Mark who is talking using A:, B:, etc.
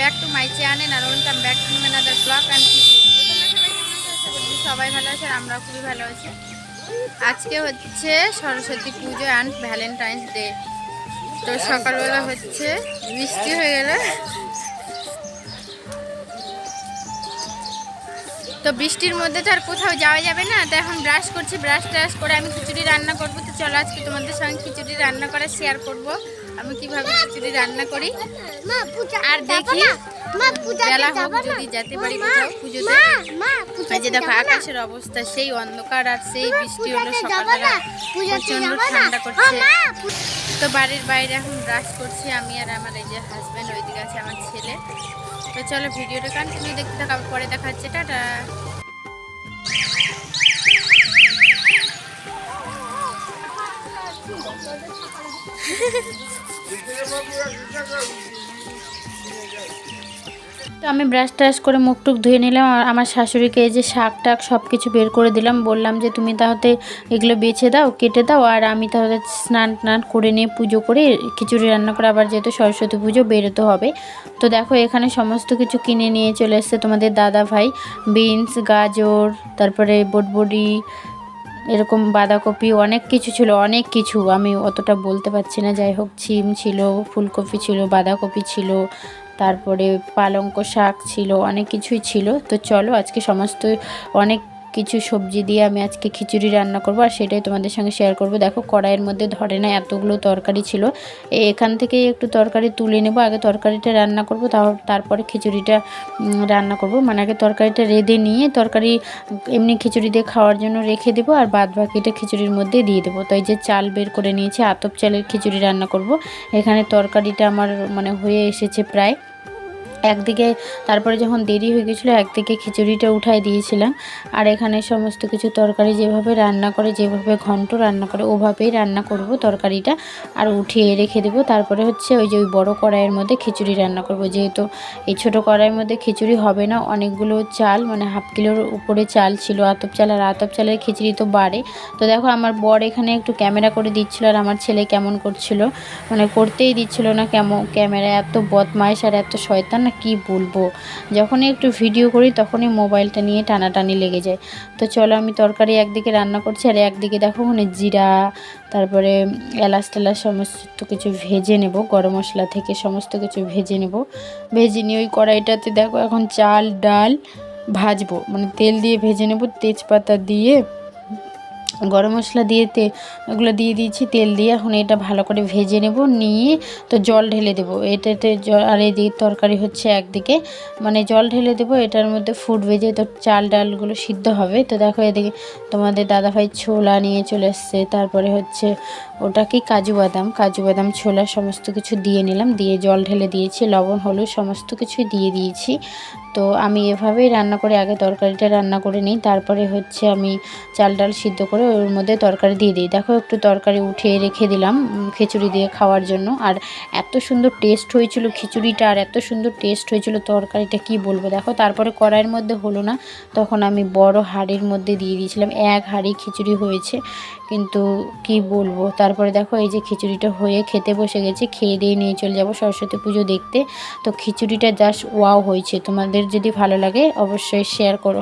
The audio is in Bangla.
A: ব্যাক টু মাই চ্যানেল আর ওয়েলকাম ব্যাক টু ম্যানাদার ব্লগ অ্যান্ড টিভি সবাই ভালো আছে আমরাও খুবই ভালো আছি।
B: আজকে হচ্ছে সরস্বতী পুজো অ্যান্ড ভ্যালেন্টাইন্স ডে তো সকালবেলা হচ্ছে বৃষ্টি হয়ে গেল। তো বৃষ্টির মধ্যে তো আর কোথাও যাওয়া যাবে না। তো এখন ব্রাশ করছি ব্রাশ ট্রাশ করে আমি খিচুড়ি রান্না করব। তো চলো আজকে তোমাদের সঙ্গে খিচুড়ি রান্না করা শেয়ার করব। আমি কীভাবে খিচুড়ি রান্না করি? আর দেখি বেলা হোক যদি যেতে পারি কোথাও পুজোতে। যে দেখো আকাশের অবস্থা সেই অন্ধকার আর সেই বৃষ্টি হলো সকালবেলা।
A: প্রচণ্ড
B: ঠান্ডা করছে। তো বাড়ির বাইরে এখন ব্রাশ করছি আমি আর আমার এই যে হাজব্যান্ড ওইদিকে আছে আমার ছেলে। তো চলো ভিডিওটা কন্টিনিউ দেখতে থাকা পরে দেখা হচ্ছে টাটা। তো আমি ব্রাশ ট্রাশ করে মুখ টুক ধুয়ে নিলাম আর আমার শাশুড়িকে এই যে শাক টাক সব কিছু বের করে দিলাম। বললাম যে, তুমি তাহলে এগুলো বেছে দাও, কেটে দাও আর আমি তাহলে স্নান টান করে নিয়ে পুজো করে খিচুড়ি রান্না করে আবার যেহেতু সরস্বতী পুজো বেরোতে হবে। তো দেখো এখানে সমস্ত কিছু কিনে নিয়ে চলে এসছে তোমাদের দাদা ভাই। বিনস, গাজর, তারপরে বটবডি এরকম বাঁধাকপি, অনেক কিছু ছিল, অনেক কিছু। আমি অতটা বলতে পারছি না যাই হোক ছিম ছিল, ফুলকপি ছিল, বাঁধাকপি ছিল, তারপরে পালঙ্ক শাক ছিল, অনেক কিছুই ছিল। তো চলো আজকে সমস্ত অনেক কিছু সবজি দিয়ে আমি আজকে খিচুড়ি রান্না করব, আর সেটাই তোমাদের সঙ্গে শেয়ার করব। দেখো, কড়াইয়ের মধ্যে ধরে না এতগুলো তরকারি ছিল। এখান থেকেই একটু তরকারি তুলে নেব, আগে তরকারিটা রান্না করব তারপরে খিচুড়িটা রান্না করব। মানে আগে তরকারিটা রেঁধে নিয়ে তরকারি, এমনি খিচুড়ি দিয়ে খাওয়ার জন্য রেখে দেবো, আর বাদ বাকিটা খিচুড়ির মধ্যে দিয়ে দেবো। তাই যে চাল বের করে নিয়েছি, আতপ চালের খিচুড়ি রান্না করব। এখানে তরকারিটা আমার মানে হয়ে এসেছে প্রায়। একদিকে তারপরে যখন দেরি হয়ে গেছিল, একদিকে খিচুড়িটা উঠাই দিয়েছিলাম। আর এখানে সমস্ত কিছু তরকারি যেভাবে রান্না করে, যেভাবে ঘন্ট রান্না করে, ওভাবেই রান্না করব তরকারিটা। আর উঠিয়ে রেখে দেবো। তারপরে হচ্ছে ওই যে ওই বড়ো কড়াইয়ের মধ্যে খিচুড়ি রান্না করব। যেহেতু এই ছোটো কড়াইয়ের মধ্যে খিচুড়ি হবে না, অনেকগুলো চাল মানে হাফ কিলোর উপরে চাল ছিল, আতপ চাল। আর আতপ চালের খিচুড়ি তো বাড়ে। তো দেখো, আমার বর এখানে একটু ক্যামেরা করে দিচ্ছিল, আর আমার ছেলে কেমন করছিল? মানে করতেই দিচ্ছিল না কেমন, ক্যামেরা এত বদমাইশ আর এত শয়তান। না কি বলব? যখনই একটু ভিডিও করি, তখনই মোবাইলটা নিয়ে টানাটানি লেগে যায়। তো চলো আমি তরকারি একদিকে রান্না করছি, আর একদিকে দেখো মানে জিরা, তারপরে এলাচ টেলাচ সমস্ত কিছু ভেজে নেব, গরম মশলা থেকে সমস্ত কিছু ভেজে নেব। ভেজে নিয়ে ওই কড়াইটাতে দেখো এখন চাল, ডাল ভাজবো। মানে তেল দিয়ে ভেজে নেব, তেজপাতা দিয়ে গরম মশলা দিয়ে তে, ওগুলো দিয়ে দিয়েছি, তেল দিয়ে এখন এটা ভালো করে ভেজে নেব, নিয়ে তো জল ঢেলে দেবো। এটাতে জল আর এদিকে তরকারি হচ্ছে একদিকে মানে জল ঢেলে দেবো, এটার মধ্যে ফুটবে যে তো চাল ডালগুলো সিদ্ধ হবে। তো দেখো এদিকে তোমাদের দাদাভাই ছোলা নিয়ে চলে এসছে, তারপরে হচ্ছে ওটা কি কাজু বাদাম? কাজু বাদাম, ছোলা সমস্ত কিছু দিয়ে নিলাম, দিয়ে জল ঢেলে দিয়েছি, লবণ, হলুদ সমস্ত কিছুই দিয়ে দিয়েছি। তো আমি এভাবেই রান্না করে, আগে তরকারিটা রান্না করে নিই। তারপরে হচ্ছে আমি চাল ডাল সিদ্ধ করে ওর মধ্যে তরকারি দিয়ে দিই। দেখো একটু তরকারি উঠিয়ে রেখে দিলাম খিচুড়ি দিয়ে খাওয়ার জন্য। আর এত সুন্দর টেস্ট হয়েছিল খিচুড়িটা, আর এত সুন্দর টেস্ট হয়েছিল তরকারিটা, কি বলব? দেখো, তারপরে কড়াইয়ের মধ্যে হলো না, তখন আমি বড় হাঁড়ির মধ্যে দিয়ে দিয়েছিলাম। এক হাঁড়ি খিচুড়ি হয়েছে, কিন্তু কি বলব? তারপরে দেখো, এই যে খিচুড়িটা হয়ে খেতে বসে গেছি, খেয়ে দিয়ে নিয়ে চলে যাব সরস্বতী পুজো দেখতে। তো খিচুড়িটা জাস্ট ওয়াও হয়েছে। তোমাদের যদি ভালো লাগে অবশ্যই শেয়ার করো।